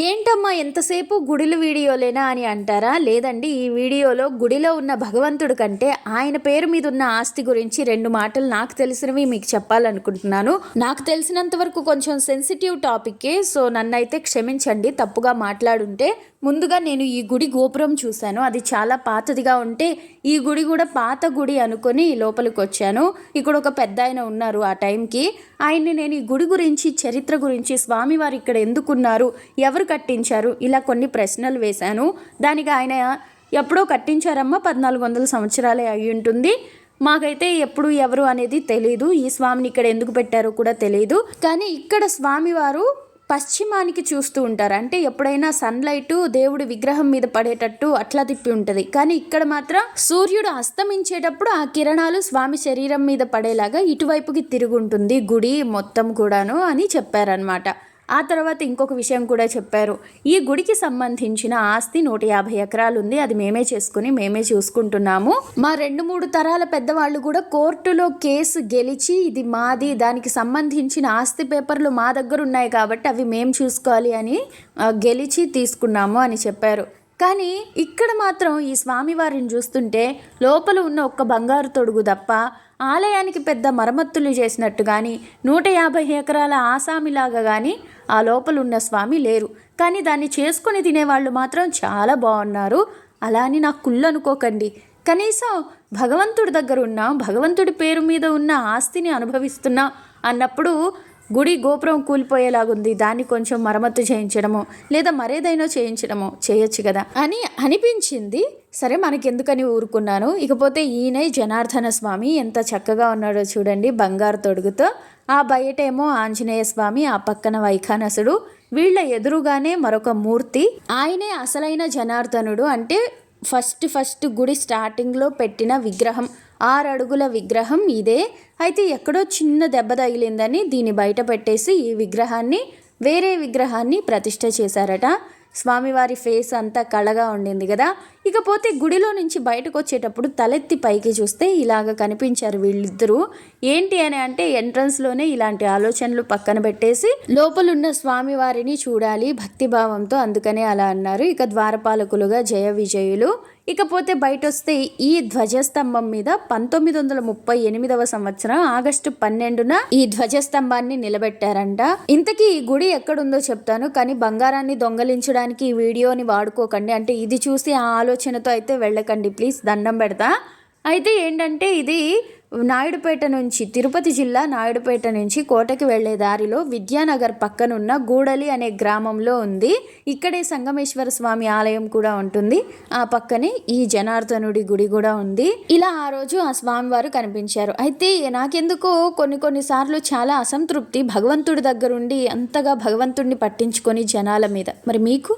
ఏంటమ్మా ఎంతసేపు గుడిలు వీడియోలేనా అని అంటారా? లేదండి ఈ వీడియోలో గుడిలో ఉన్న భగవంతుడి కంటే ఆయన పేరు మీద ఉన్న ఆస్తి గురించి రెండు మాటలు నాకు తెలిసినవి మీకు చెప్పాలనుకుంటున్నాను. నాకు తెలిసినంత వరకు కొంచెం సెన్సిటివ్ టాపిక్కే సో నన్నైతే క్షమించండి తప్పుగా మాట్లాడుంటే ముందుగా నేను ఈ గుడి గోపురం చూశాను. అది చాలా పాతదిగా ఉంటే ఈ గుడి కూడా పాత గుడి అనుకొని లోపలికి వచ్చాను. ఇక్కడ ఒక పెద్ద ఆయన ఉన్నారు ఆ టైంకి. ఆయన్ని నేను ఈ గుడి గురించి చరిత్ర గురించి స్వామివారు ఇక్కడ ఎందుకున్నారు ఎవరు కట్టించారు? ఇలా కొన్ని ప్రశ్నలు వేశాను. దానికి ఆయన ఎప్పుడో కట్టించారమ్మా? పద్నాలుగు వందల సంవత్సరాలే అయి ఉంటుంది. మాకైతే ఎప్పుడు ఎవరు అనేది తెలియదు ఈ స్వామిని ఇక్కడ ఎందుకు పెట్టారో కూడా తెలియదు కానీ ఇక్కడ స్వామివారు పశ్చిమానికి చూస్తూ ఉంటారు. అంటే ఎప్పుడైనా సన్లైట్ దేవుడి విగ్రహం మీద పడేటట్టు అట్లా తిప్పి ఉంటుంది. కానీ ఇక్కడ మాత్రం సూర్యుడు అస్తమించేటప్పుడు ఆ కిరణాలు స్వామి శరీరం మీద పడేలాగా ఇటువైపుకి తిరుగుంటుంది. గుడి మొత్తం కూడాను అని చెప్పారనమాట ఆ తర్వాత ఇంకొక విషయం కూడా చెప్పారు. ఈ గుడికి సంబంధించిన ఆస్తి నూట యాభై ఎకరాలు ఉంది అది మేమే చేసుకుని మేమే చూసుకుంటున్నాము. మా రెండు మూడు తరాల పెద్దవాళ్ళు కూడా కోర్టులో కేసు గెలిచి ఇది మాది దానికి సంబంధించిన ఆస్తి పేపర్లు మా దగ్గర ఉన్నాయి కాబట్టి అవి మేము చూసుకోవాలి అని గెలిచి తీసుకున్నాము అని చెప్పారు. కానీ ఇక్కడ మాత్రం ఈ స్వామివారిని చూస్తుంటే లోపల ఉన్న ఒక్క బంగారు తొడుగు తప్ప ఆలయానికి పెద్ద మరమ్మతులు చేసినట్టు కానీ నూట యాభై ఎకరాల ఆసామిలాగా కానీ ఆ లోపలున్న స్వామి లేరు. కానీ దాన్ని చేసుకొని తినేవాళ్ళు మాత్రం చాలా బాగున్నారు అలా అని నాకు కుళ్ళు అనుకోకండి. కనీసం భగవంతుడి దగ్గర ఉన్న భగవంతుడి పేరు మీద ఉన్న ఆస్తిని అనుభవిస్తున్నా అన్నప్పుడు గుడి గోపురం కూలిపోయేలాగుంది. దాన్ని కొంచెం మరమ్మతు చేయించడము లేదా మరేదైనా చేయించడము చేయొచ్చు కదా? అని అనిపించింది. సరే మనకెందుకని ఊరుకున్నాను? ఇకపోతే ఈయనే జనార్దన స్వామి ఎంత చక్కగా ఉన్నాడో చూడండి బంగారు తొడుగుతో. ఆ బయటేమో ఆంజనేయ స్వామి ఆ పక్కన వైఖానసుడు. వీళ్ళ ఎదురుగానే మరొక మూర్తి. ఆయనే అసలైన జనార్దనుడు అంటే ఫస్ట్ ఫస్ట్ గుడి స్టార్టింగ్లో పెట్టిన విగ్రహం. ఆరు అడుగుల విగ్రహం ఇదే. అయితే ఎక్కడో చిన్న దెబ్బ తగిలిందని దీన్ని బయట పెట్టేసి ఈ విగ్రహాన్ని వేరే విగ్రహాన్ని ప్రతిష్ట చేశారట. స్వామివారి ఫేస్ అంతా కళగా ఉండింది కదా. ఇకపోతే గుడిలో నుంచి బయటకు వచ్చేటప్పుడు తలెత్తి పైకి చూస్తే ఇలాగ కనిపించారు వీళ్ళిద్దరూ. ఏంటి అని అంటే ఎంట్రన్స్లోనే ఇలాంటి ఆలోచనలు పక్కన పెట్టేసి లోపలున్న స్వామివారిని చూడాలి భక్తిభావంతో అందుకనే అలా అన్నారు. ఇక ద్వారపాలకులుగా జయ విజయులు. ఇకపోతే బయట వస్తే ఈ ధ్వజస్తంభం మీద పంతొమ్మిది వందల ముప్పై ఎనిమిదవ సంవత్సరం ఆగస్టు పన్నెండున ఈ ధ్వజస్తంభాన్ని నిలబెట్టారంట. ఇంతకీ ఈ గుడి ఎక్కడుందో చెప్తాను కానీ బంగారాన్ని దొంగలించడానికి ఈ వీడియోని వాడుకోకండి. అంటే ఇది చూసి ఆ ఆలోచనతో అయితే వెళ్ళకండి ప్లీజ్. దండం పెడతా. అయితే ఏంటంటే ఇది నాయుడుపేట నుంచి తిరుపతి జిల్లా నాయుడుపేట నుంచి కోటకి వెళ్ళే దారిలో విద్యానగర్ పక్కనున్న గూడలి అనే గ్రామంలో ఉంది. ఇక్కడే సంగమేశ్వర స్వామి ఆలయం కూడా ఉంటుంది. ఆ పక్కనే ఈ జనార్దనుడి గుడి కూడా ఉంది. ఇలా ఆ రోజు ఆ స్వామివారు కనిపించారు. అయితే నాకెందుకో కొన్ని కొన్ని సార్లు చాలా అసంతృప్తి భగవంతుడి దగ్గరుండి అంతగా భగవంతుడిని పట్టించుకొని జనాల మీద. మరి మీకు?